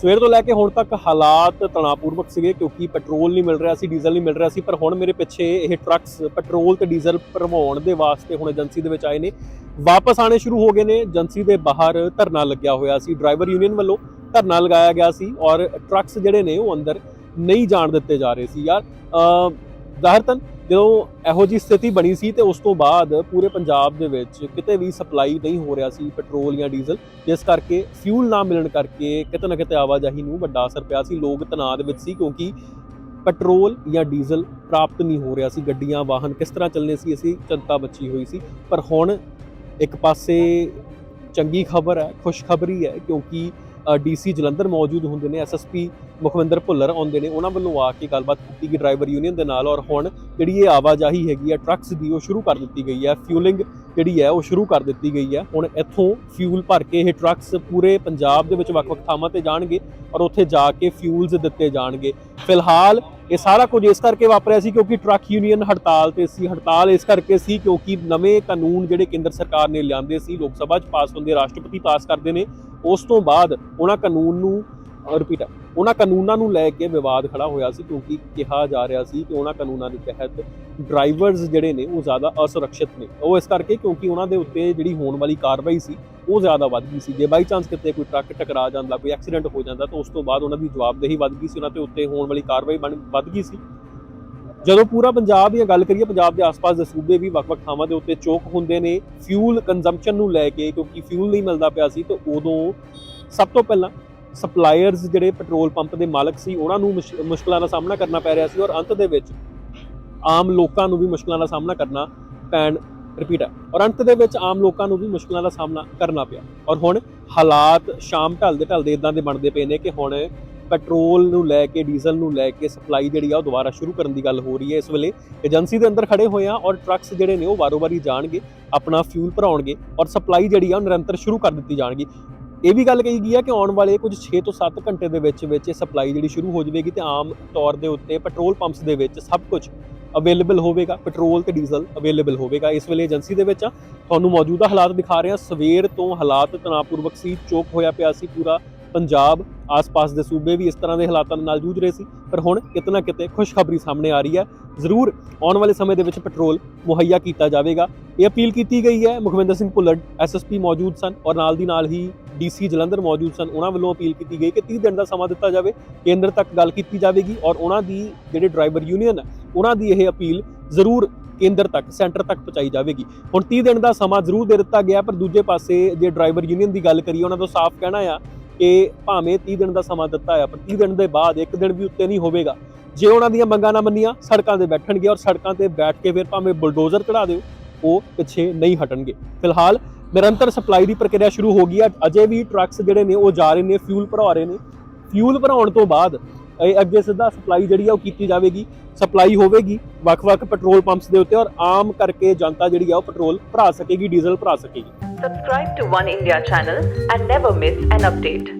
ਸਵੇਰ ਤੋਂ ਲੈ ਕੇ ਹੁਣ ਤੱਕ ਹਾਲਾਤ ਤਣਾਅਪੂਰਵਕ ਸੀਗੇ ਕਿਉਂਕਿ ਪੈਟਰੋਲ ਨਹੀਂ ਮਿਲ ਰਿਹਾ ਸੀ, ਡੀਜ਼ਲ ਨਹੀਂ ਮਿਲ ਰਿਹਾ ਸੀ, ਪਰ ਹੁਣ ਮੇਰੇ ਪਿੱਛੇ ਇਹ ਟਰੱਕਸ ਪੈਟਰੋਲ ਤੇ ਡੀਜ਼ਲ ਭਰਵਾਉਣ ਦੇ ਵਾਸਤੇ ਹੁਣ ਏਜੰਸੀ ਦੇ ਵਿੱਚ ਆਏ ਨੇ। ਵਾਪਸ ਆਣੇ ਸ਼ੁਰੂ ਹੋ ਗਏ ਨੇ, ਏਜੰਸੀ ਦੇ ਬਾਹਰ ਧਰਨਾ ਲੱਗਿਆ ਹੋਇਆ ਸੀ, ਡਰਾਈਵਰ ਯੂਨੀਅਨ ਵੱਲੋਂ ਧਰਨਾ ਲਗਾਇਆ ਗਿਆ ਸੀ ਔਰ ਟਰੱਕਸ ਜਿਹੜੇ ਨੇ ਉਹ ਅੰਦਰ ਨਹੀਂ ਜਾਣ ਦਿੱਤੇ ਜਾ ਰਹੇ ਸੀ। ਯਾਰ ਅ ਜ਼ਾਹਿਰਤਨ ਜਦੋਂ ਇਹੋ ਜੀ ਸਥਿਤੀ ਬਣੀ ਸੀ ਤੇ ਉਸ ਤੋਂ ਬਾਅਦ ਪੂਰੇ ਪੰਜਾਬ ਦੇ ਵਿੱਚ ਕਿਤੇ ਵੀ ਸਪਲਾਈ ਨਹੀਂ ਹੋ ਰਿਹਾ ਸੀ ਪੈਟਰੋਲ ਜਾਂ ਡੀਜ਼ਲ, ਜਿਸ ਕਰਕੇ ਫਿਊਲ ਨਾ ਮਿਲਣ ਕਰਕੇ ਕਿਤੇ ਨਾ ਕਿਤੇ ਆਵਾਜਾਈ ਨੂੰ ਵੱਡਾ ਅਸਰ ਪਿਆ ਸੀ, ਲੋਕ ਤਣਾਅ ਦੇ ਵਿੱਚ ਸੀ ਕਿਉਂਕਿ ਪੈਟਰੋਲ ਜਾਂ ਡੀਜ਼ਲ ਪ੍ਰਾਪਤ ਨਹੀਂ ਹੋ ਰਿਹਾ ਸੀ, ਗੱਡੀਆਂ, ਵਾਹਨ ਕਿਸ ਤਰ੍ਹਾਂ ਚੱਲਣੇ ਸੀ, ਅਸੀਂ ਚਿੰਤਾ ਬਚੀ ਹੋਈ ਸੀ। ਪਰ ਹੁਣ ਇੱਕ ਪਾਸੇ ਚੰਗੀ ਖਬਰ ਹੈ, ਖੁਸ਼ਖਬਰੀ ਹੈ ਕਿਉਂਕਿ ਡੀਸੀ ਜਲੰਧਰ ਮੌਜੂਦ ਹੁੰਦੇ ਨੇ ਐਸਐਸਪੀ ਮੁਖਵਿੰਦਰ ਭੁੱਲਰ ਆਉਂਦੇ ਨੇ, ਉਹਨਾਂ ਵੱਲੋਂ ਆ ਕੇ ਗੱਲਬਾਤ ਕੀਤੀ ਗਈ ਡਰਾਈਵਰ ਯੂਨੀਅਨ ਦੇ ਨਾਲ ਔਰ ਹੁਣ ਜਿਹੜੀ ਇਹ ਆਵਾਜਾਈ ਹੈਗੀ ਹੈ ਟਰੱਕਸ ਦੀ ਉਹ ਸ਼ੁਰੂ ਕਰ ਦਿੱਤੀ ਗਈ ਹੈ ਫਿਊਲਿੰਗ ਜਿਹੜੀ ਹੈ ਉਹ ਸ਼ੁਰੂ ਕਰ ਦਿੱਤੀ ਗਈ ਹੈ ਹੁਣ ਇੱਥੋਂ ਫਿਊਲ ਭਰ ਕੇ ਇਹ ਟਰੱਕਸ ਪੂਰੇ ਪੰਜਾਬ ਦੇ ਵਿੱਚ ਵੱਖ-ਵੱਖ ਥਾਵਾਂ ਤੇ ਜਾਣਗੇ ਔਰ ਉੱਥੇ ਜਾ ਕੇ ਫਿਊਲਸ ਦਿੱਤੇ ਜਾਣਗੇ। ਫਿਲਹਾਲ ਇਹ ਸਾਰਾ ਕੁਝ ਇਸ ਕਰਕੇ ਵਾਪਰਿਆ ਸੀ ਕਿਉਂਕਿ ਟਰੱਕ ਯੂਨੀਅਨ ਹੜਤਾਲ ਤੇ ਸੀ, ਹੜਤਾਲ ਇਸ ਕਰਕੇ ਸੀ ਕਿਉਂਕਿ ਨਵੇਂ ਕਾਨੂੰਨ ਜਿਹੜੇ ਕੇਂਦਰ ਸਰਕਾਰ ਨੇ ਲਿਆਂਦੇ ਸੀ, ਲੋਕ ਸਭਾ 'ਚ ਪਾਸ ਹੁੰਦੇ ਰਾਸ਼ਟਰਪਤੀ ਪਾਸ ਕਰਦੇ ਨੇ, ਉਸ ਤੋਂ ਬਾਅਦ ਉਹਨਾਂ ਕਾਨੂੰਨ ਨੂੰ ਰਿਪੀਟ ਉਹਨਾਂ ਕਾਨੂੰਨਾਂ ਨੂੰ ਲੈ ਕੇ ਵਿਵਾਦ ਖੜਾ ਹੋਇਆ ਸੀ ਕਿਉਂਕਿ ਕਿਹਾ ਜਾ ਰਿਹਾ ਸੀ ਕਿ ਉਹਨਾਂ ਕਾਨੂੰਨਾਂ ਦੇ ਤਹਿਤ ਡਰਾਈਵਰਸ ਜਿਹੜੇ ਨੇ ਉਹ ਜ਼ਿਆਦਾ ਅਸੁਰੱਖਿਅਤ ਨੇ, ਉਹ ਇਸ ਕਰਕੇ ਕਿਉਂਕਿ ਉਹਨਾਂ ਦੇ ਉੱਤੇ ਜਿਹੜੀ ਹੋਣ ਵਾਲੀ ਕਾਰਵਾਈ ਸੀ ਉਹ ਜ਼ਿਆਦਾ ਵੱਧ ਗਈ ਸੀ। ਜੇ ਬਾਈ ਚਾਂਸ ਕਿਤੇ ਕੋਈ ਟਰੱਕ ਟਕਰਾ ਜਾਂਦਾ, ਕੋਈ ਐਕਸੀਡੈਂਟ ਹੋ ਜਾਂਦਾ, ਤਾਂ ਉਸ ਤੋਂ ਬਾਅਦ ਉਹਨਾਂ ਦੀ ਜਵਾਬਦੇਹੀ ਵੱਧ ਗਈ ਸੀ। ਉਹਨਾਂ ਤੇ ਉੱਤੇ ਹੋਣ ਵਾਲੀ ਕਾਰਵਾਈ ਵੱਧ ਗਈ ਸੀ। ਜਦੋਂ ਪੂਰਾ ਪੰਜਾਬ ਦੀਆਂ ਗੱਲ ਕਰੀਏ, ਪੰਜਾਬ ਦੇ ਆਸ-ਪਾਸ ਦੇ ਸੂਬੇ ਵੀ ਵੱਖ-ਵੱਖ ਥਾਵਾਂ ਦੇ ਉੱਤੇ ਚੋਕ ਹੁੰਦੇ ਨੇ ਫਿਊਲ ਕੰਜ਼ੰਪਸ਼ਨ ਨੂੰ ਲੈ ਕੇ, ਕਿਉਂਕਿ ਫਿਊਲ ਨਹੀਂ ਮਿਲਦਾ ਪਿਆ ਸੀ, ਤਾਂ ਉਦੋਂ ਸਭ ਤੋਂ ਪਹਿਲਾਂ ਸਪਲਾਇਰਸ ਜਿਹੜੇ ਪੈਟਰੋਲ ਪੰਪ ਦੇ ਮਾਲਕ ਸੀ, ਉਹਨਾਂ ਨੂੰ ਮੁਸ਼- ਮੁਸ਼ਕਲਾਂ ਦਾ ਸਾਹਮਣਾ ਕਰਨਾ ਪੈ ਰਿਹਾ ਸੀ। ਔਰ ਅੰਤ ਦੇ ਵਿੱਚ ਆਮ ਲੋਕਾਂ ਨੂੰ ਵੀ ਮੁਸ਼ਕਲਾਂ ਦਾ ਸਾਹਮਣਾ ਕਰਨਾ ਪੈਣ ਰਿਪੀਟ ਹੈ ਔਰ ਅੰਤ ਦੇ ਵਿੱਚ ਆਮ ਲੋਕਾਂ ਨੂੰ ਵੀ ਮੁਸ਼ਕਲਾਂ ਦਾ ਸਾਹਮਣਾ ਕਰਨਾ ਪਿਆ। ਔਰ ਹੁਣ ਹਾਲਾਤ ਸ਼ਾਮ ਢਲਦੇ ਢਲਦੇ ਇਦਾਂ ਦੇ ਬਣਦੇ ਪਏ ਨੇ ਕਿ ਹੁਣ ਪੈਟਰੋਲ ਨੂੰ ਲੈ ਕੇ, ਡੀਜ਼ਲ ਨੂੰ ਲੈ ਕੇ ਸਪਲਾਈ ਜਿਹੜੀ ਆ ਉਹ ਦੁਬਾਰਾ ਸ਼ੁਰੂ ਕਰਨ ਦੀ ਗੱਲ ਹੋ ਰਹੀ ਹੈ ਇਸ ਵੇਲੇ। ਏਜੰਸੀ ਦੇ ਅੰਦਰ ਖੜੇ ਹੋਏ ਆ ਔਰ ਟਰੱਕਸ ਜਿਹੜੇ ਨੇ ਉਹ ਵਾਰੋ-ਵਾਰੀ ਜਾਣਗੇ, ਆਪਣਾ ਫਿਊਲ ਭਰਾਉਣਗੇ ਔਰ ਸਪਲਾਈ ਜਿਹੜੀ ਆ ਉਹ ਨਿਰੰਤਰ ਸ਼ੁਰੂ ਕਰ ਦਿੱਤੀ ਜਾਣਗੀ। ਇਹ ਵੀ ਗੱਲ ਕਹੀ ਗਈ ਆ ਕਿ ਆਉਣ ਵਾਲੇ ਕੁਝ 6 ਤੋਂ 7 ਘੰਟੇ ਦੇ ਵਿੱਚ ਵਿੱਚ ਇਹ ਸਪਲਾਈ ਜਿਹੜੀ ਸ਼ੁਰੂ ਹੋ ਜਾਵੇਗੀ ਤੇ ਆਮ ਤੌਰ ਦੇ ਉੱਤੇ ਪੈਟਰੋਲ ਪੰਪਸ ਦੇ ਵਿੱਚ ਸਭ ਕੁਝ ਅਵੇਲੇਬਲ ਹੋਵੇਗਾ ਪੈਟਰੋਲ ਤੇ ਡੀਜ਼ਲ ਅਵੇਲੇਬਲ ਹੋਵੇਗਾ। ਇਸ ਵੇਲੇ ਏਜੰਸੀ ਦੇ ਵਿੱਚ ਆ। ਤੁਹਾਨੂੰ ਮੌਜੂਦਾ ਹਾਲਾਤ ਦਿਖਾ ਰਹੇ। ਹਾਂ ਸਵੇਰ ਤੋਂ ਹਾਲਾਤ ਤਣਾਅਪੂਰਵਕ ਸੀ, ਚੋਕ ਹੋਇਆ ਪਿਆ ਸੀ ਪੂਰਾ। ਪੰਜਾਬ ਆਸ-ਪਾਸ ਦੇ ਸੂਬੇ ਵੀ ਇਸ ਤਰ੍ਹਾਂ ਦੇ ਹਾਲਾਤਾਂ ਨਾਲ ਜੂਝ ਰਹੇ ਸੀ। ਪਰ ਹੁਣ ਕਿਤੇ ਨਾ ਕਿਤੇ ਖੁਸ਼ਖਬਰੀ ਸਾਹਮਣੇ ਆ ਰਹੀ ਹੈ। ਜ਼ਰੂਰ ਆਉਣ ਵਾਲੇ ਸਮੇਂ ਦੇ ਵਿੱਚ ਪੈਟਰੋਲ ਮੁਹੱਈਆ ਕੀਤਾ ਜਾਵੇਗਾ। ਇਹ ਅਪੀਲ ਕੀਤੀ ਗਈ ਹੈ। ਮੁਖਵਿੰਦਰ ਸਿੰਘ ਭੁੱਲਰ ਐਸਐਸਪੀ ਮੌਜੂਦ ਸਨ ਔਰ ਨਾਲ ਦੀ ਨਾਲ ਹੀ ਡੀਸੀ ਜਲੰਧਰ ਮੌਜੂਦ ਸਨ। ਉਹਨਾਂ ਵੱਲੋਂ ਅਪੀਲ ਕੀਤੀ ਗਈ ਕਿ 30 ਦਿਨ ਦਾ ਸਮਾਂ ਦਿੱਤਾ ਜਾਵੇ। ਕੇਂਦਰ ਤੱਕ ਗੱਲ ਕੀਤੀ ਜਾਵੇਗੀ ਔਰ ਉਹਨਾਂ ਦੀ ਜਿਹੜੇ ਡਰਾਈਵਰ ਯੂਨੀਅਨ ਹੈ, ਉਹਨਾਂ ਦੀ ਇਹ ਅਪੀਲ ਜ਼ਰੂਰ ਕੇਂਦਰ ਤੱਕ, ਸੈਂਟਰ ਤੱਕ ਪਹੁੰਚਾਈ ਜਾਵੇਗੀ। ਹੁਣ 30 ਦਿਨ ਦਾ ਸਮਾਂ ਜ਼ਰੂਰ ਦੇ ਦਿੱਤਾ ਗਿਆ, ਪਰ ਦੂਜੇ ਪਾਸੇ ਜੇ ਡਰਾਈਵਰ ਯੂਨੀਅਨ ਦੀ ਗੱਲ ਕਰੀਏ, ਉਹਨਾਂ ਤੋਂ ਸਾਫ਼ ਕਹਿਣਾ ਆ ਕਿ ਭਾਵੇਂ 30 ਦਿਨ ਦਾ ਸਮਾਂ ਦਿੱਤਾ ਹੈ ਪਰ 30 ਦਿਨ ਦੇ ਬਾਅਦ ਇੱਕ ਦਿਨ ਵੀ ਉੱਤੇ ਨਹੀਂ ਹੋਵੇਗਾ। ਜੇ ਉਹਨਾਂ ਦੀਆਂ ਮੰਗਾਂ ਨਾ ਮੰਨੀਆਂ, ਸੜਕਾਂ ਤੇ ਬੈਠਣਗੇ ਔਰ ਸੜਕਾਂ ਤੇ ਬੈਠ ਕੇ ਫਿਰ ਭਾਵੇਂ ਬੁਲਡੋਜ਼ਰ ਚੜਾ ਦਿਓ, ਉਹ ਪਿੱਛੇ ਨਹੀਂ ਹਟਣਗੇ। ਫਿਲਹਾਲ ਨਿਰੰਤਰ ਸਪਲਾਈ ਦੀ ਪ੍ਰਕਿਰਿਆ ਸ਼ੁਰੂ ਹੋ ਗਈ ਹੈ। ਅਜੇ ਵੀ ਟਰੱਕਸ ਜਿਹੜੇ ਨੇ ਉਹ ਜਾ ਰਹੇ ਨੇ ਫਿਊਲ ਭਰਾ ਰਹੇ ਨੇ। ਫਿਊਲ ਭਰਾਉਣ ਤੋਂ ਬਾਅਦ ਇਹ ਅੱਗੇ ਸਿੱਧਾ ਸਪਲਾਈ ਜਿਹੜੀ ਆ ਉਹ ਕੀਤੀ ਜਾਵੇਗੀ, ਸਪਲਾਈ ਹੋਵੇਗੀ ਵੱਖ-ਵੱਖ ਪੈਟਰੋਲ ਪੰਪਸ ਦੇ ਉੱਤੇ ਔਰ ਆਮ ਕਰਕੇ ਜਨਤਾ ਜਿਹੜੀ ਆ ਉਹ ਪੈਟਰੋਲ ਭਰਾ ਸਕੇਗੀ, ਡੀਜ਼ਲ ਭਰਾ ਸਕੇਗੀ Subscribe to One India channel and never miss an update.